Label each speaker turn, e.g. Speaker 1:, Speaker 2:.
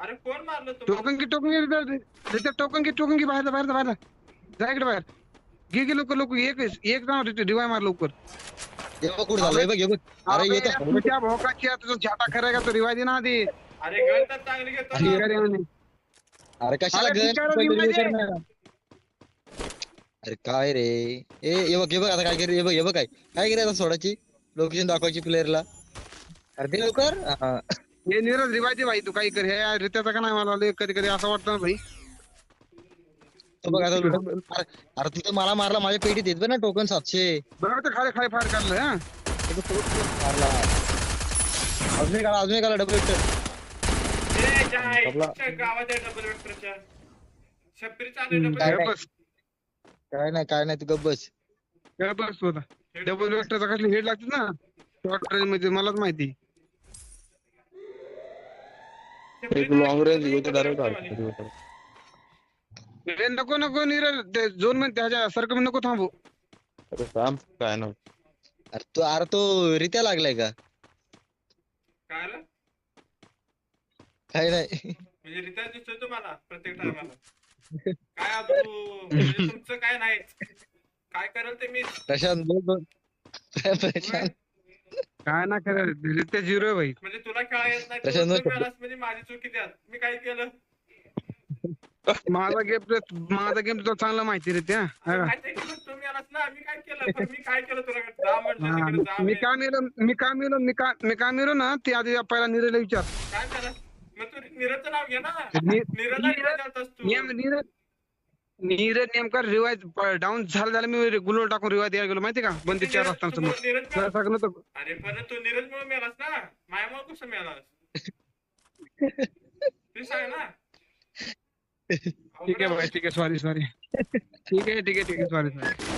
Speaker 1: अरे तुम।
Speaker 2: टोकन की टोकन की इधर इधर टोकन की टोकन की बाहर बाहर बाहर जा इकडे बाहेर घे घे लोक लोक एक एक नाव तो डिवाय मार लवकर
Speaker 3: कुठं झालं हे बघ ये बघ अरे येत
Speaker 2: तुझ्या भोकाची तुझा झाटा करेगा तो रिवाय दे। अरे आधी
Speaker 1: अरे गळतात चांगली तो
Speaker 3: अरे कशाला
Speaker 2: गळ
Speaker 3: अरे काय रे? ए हे बघ हे बघ आता काय कर हे बघ हे बघ काय. काय करायचं सोडाची लोकेशन दाखवायची प्लेअरला अरे ते लवकर. हा.
Speaker 2: हे नीरज रिवाय दे भाई तू काही कर. हे रित्याचा का नाही मला लय कधी कधी असं वाटतं ना भाई.
Speaker 3: तो बघ आता अरे अरे तिथं मला मारला माझ्या पेटीत येत बघ ना टोकन सातशे.
Speaker 2: बघा तर खाली खाली फार काढलं हा.
Speaker 3: मारला. अजून एक आला अजून एक आला डबल वेक्टर
Speaker 1: ए, जाय.
Speaker 3: आपला-
Speaker 1: गावात आहे डबल वेक्टरच्या शपरी चालू डबल
Speaker 3: काय.
Speaker 2: बस
Speaker 3: काय नाही काय नाही तू गप बस.
Speaker 2: गप बस तू आता डबल वेक्टरचा कसली हेड लागते ना शॉर्ट रेंजमध्ये मलाच माहिती.
Speaker 4: एक लॉंग रेंज घेतो डायरेक्ट
Speaker 2: नको नको नीरज. ते झोनमध्ये त्याच्या सर्कल नको थांबू.
Speaker 4: अरे थांब काय ना
Speaker 3: अरे तो अरे तो रित्या लागलाय का?
Speaker 1: काय?
Speaker 3: काय नाही.
Speaker 1: म्हणजे रिचार्ज दिसतोय तुम्हाला प्रत्येक टायमाला काय म्हणजे तुमचं काय नाही. काय करेल ते मी?
Speaker 3: प्रशांत बोल बोल प्रशांत.
Speaker 2: काय ना खरं रित्या झिरो आहे भाई.
Speaker 1: म्हणजे तुला खेळा येत नाही तू
Speaker 3: नको.
Speaker 1: म्हणजे माझी चुकी त्यात मी काय केलं?
Speaker 2: माझा गेम माझा गेम तुला चांगला माहिती रे त्या.
Speaker 1: की तू ना? मी काय केलं? पण मी काय केलं तुला? जा म्हटलं तिकडे जा
Speaker 2: मी
Speaker 1: मी-
Speaker 2: का मिळलो मी का मिळलो मी का मी मिळलो ना? ते आधी पहिला नीरजला विचार.
Speaker 1: काय केलं तू नीरजचं नाव घे ना। नीरजला रिवाज देतोस तू।
Speaker 2: नीरज नीरज नेमका रिवाज डाऊन झालं झालं मी गुलोल टाकून रिवाज द्यायला गेलो माहिती का? बंदी चार वाजता
Speaker 1: तू
Speaker 2: सांगलं तर
Speaker 1: अरे पण तू नीरज मुळे मेलास ना। मायामुळे कसं मेलास तू सांग ना।
Speaker 2: ठीक आहे भाई ठीक आहे सॉरी सॉरी ठीक आहे ठीक आहे ठीक आहे सॉरी सॉरी